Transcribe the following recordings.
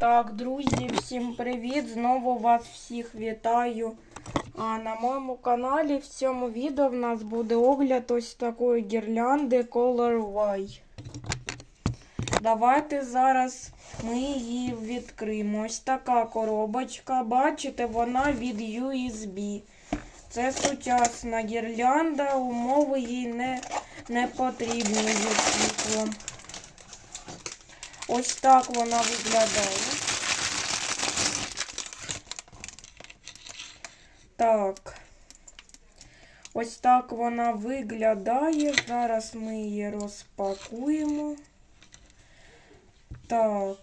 Так, друзі, всім привіт! Знову вас всіх вітаю. А на моєму каналі в цьому відео в нас буде огляд ось такої гірлянди Color Y. Давайте зараз ми її відкриємо. Ось така коробочка. Бачите, вона від USB. Це сучасна гірлянда, умови їй не, не потрібні. Ось так вона виглядає. Ось так вона виглядає. Зараз ми її розпакуємо. Так.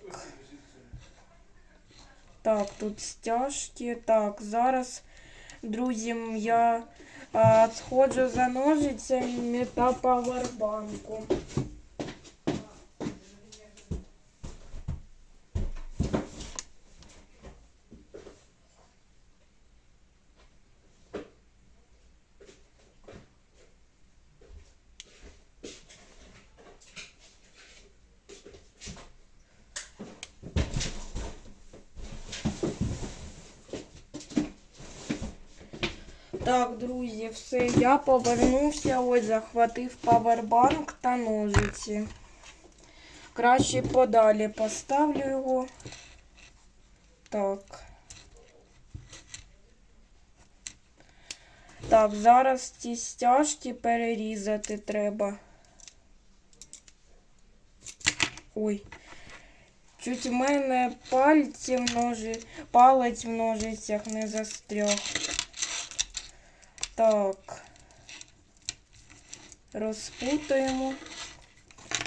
Так, тут стяжки. Так, зараз, друзі, я а, сходжу за ножицями та павербанку. Так, друзі, все, я повернувся, ось захватив павербанк та ножиці. Краще подалі поставлю його. Так. Так, зараз ці стяжки перерізати треба. Ой. Чуть в мене пальці в ножи... палець в ножицях не застряг. Так. Розпутаємо.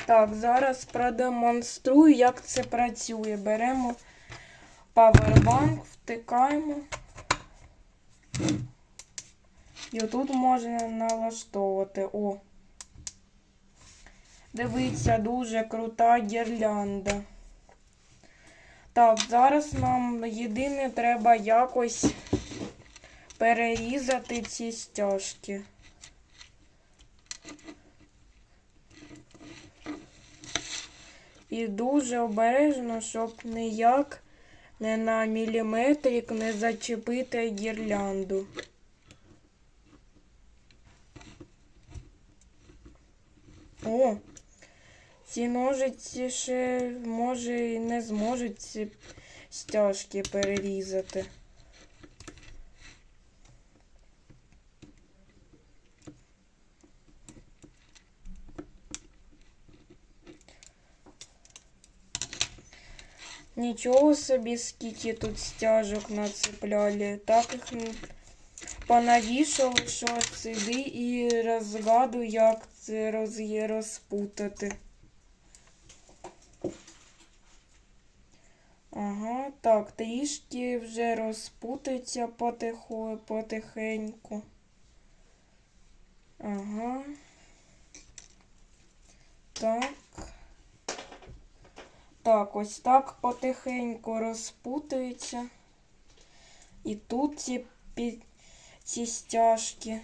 Так, зараз продемонструю, як це працює. Беремо павербанк, втикаємо. І отут можна налаштовувати. О. Дивіться, дуже крута гірлянда. Так, зараз нам єдине треба якось перерізати ці стяжки. І дуже обережно, щоб ніяк не на міліметрик не зачепити гірлянду. О, ці ножиці ще, може, і не зможуть ці стяжки перерізати. Нічого собі, скільки тут стяжок нацепляли. Так їх понавішали, що сиди і розгадуй, як це роз... розпутати. Ага, так, трішки вже розпутаться потихо, потихеньку. Ага. Так. Так, ось так потихеньку розпутується. І тут ці, ці стяжки.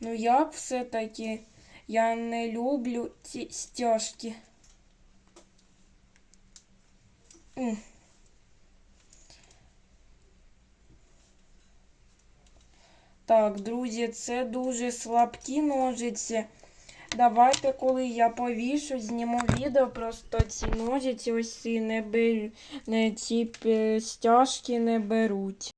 Ну як все-таки я не люблю ці стяжки. М. Так, друзі, це дуже слабкі ножиці. Давайте, коли я повішу, зніму відео, просто ці ножиці ось ці не беру, не ці стяжки не беруть.